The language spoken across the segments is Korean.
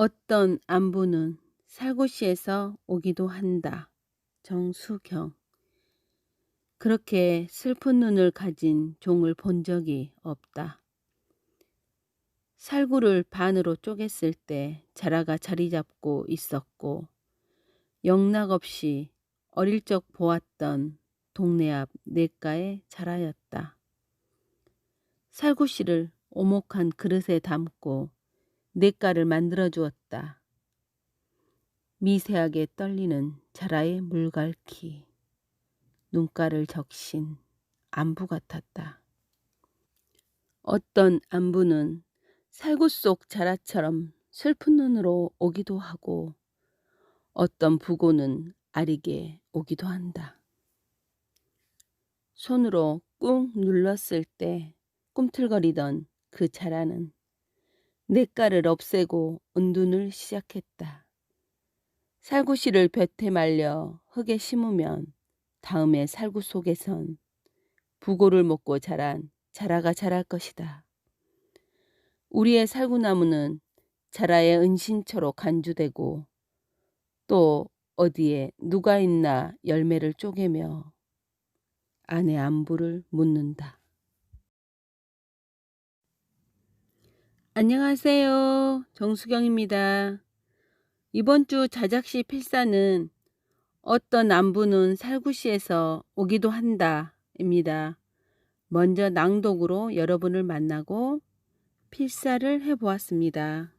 어떤 안부는 살구시에서 오기도 한다. 정수경. 그렇게 슬픈 눈을 가진 종을 본 적이 없다. 살구를 반으로 쪼갰을 때 자라가 자리 잡고 있었고 영락없이 어릴 적 보았던 동네 앞 냇가의 자라였다. 살구씨를 오목한 그릇에 담고 냇가를 만들어 주었다. 미세하게 떨리는 자라의 물갈퀴. 눈가를 적신 안부 같았다. 어떤 안부는 살구 속 자라처럼 슬픈 눈으로 오기도 하고 어떤 부고는 아리게 오기도 한다. 손으로 꾹 눌렀을 때 꿈틀거리던 그 자라는 냇가를 없애고 은둔을 시작했다. 살구씨를 볕에 말려 흙에 심으면 다음에 살구 속에선 부고를 먹고 자란 자라가 자랄 것이다. 우리의 살구나무는 자라의 은신처로 간주되고 또 어디에 누가 있나 열매를 쪼개며 아내 안부를 묻는다. 안녕하세요. 정수경입니다. 이번 주 자작시 필사는 어떤 안부는 살구시에서 오기도 한다. 입니다. 먼저 낭독으로 여러분을 만나고 필사를 해보았습니다.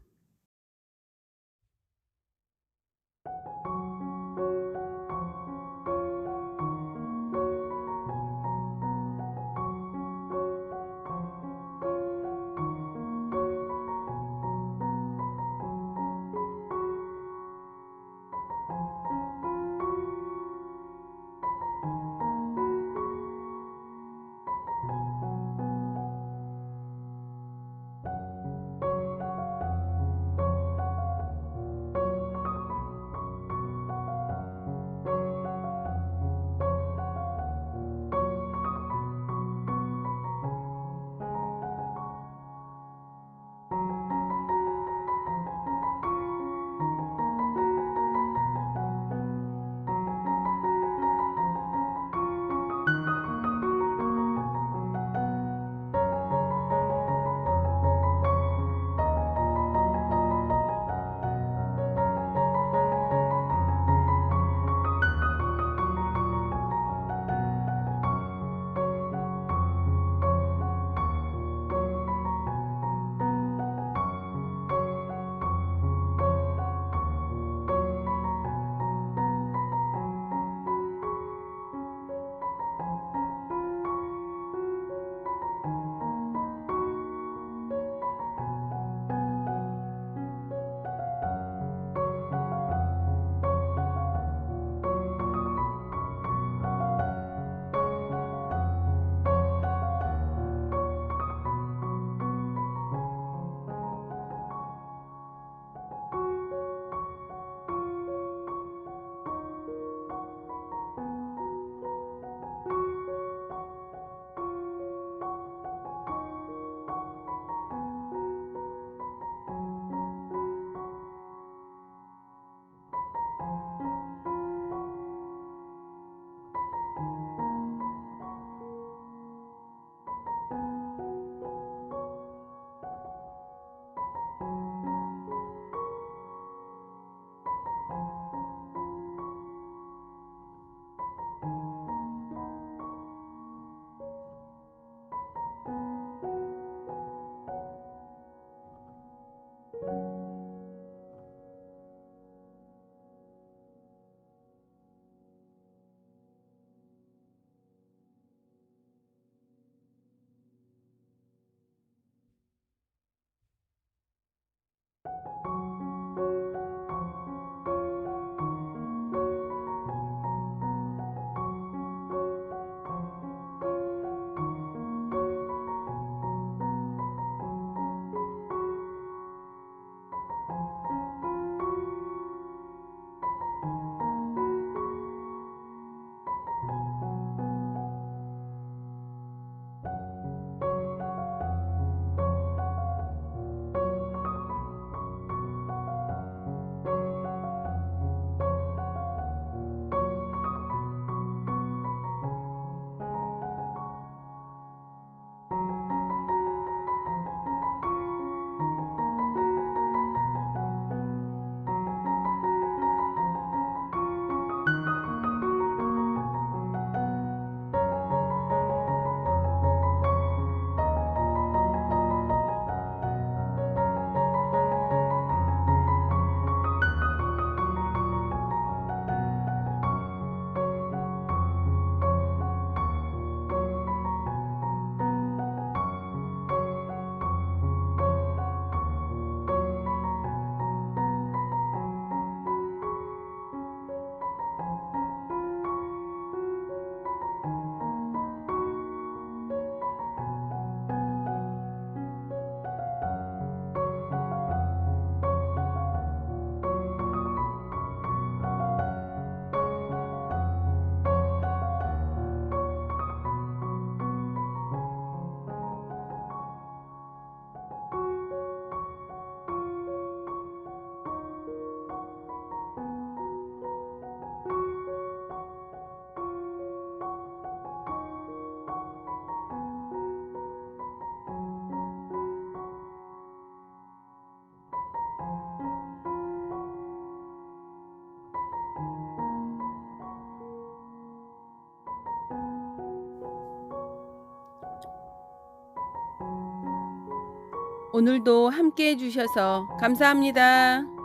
오늘도 함께 해주셔서 감사합니다.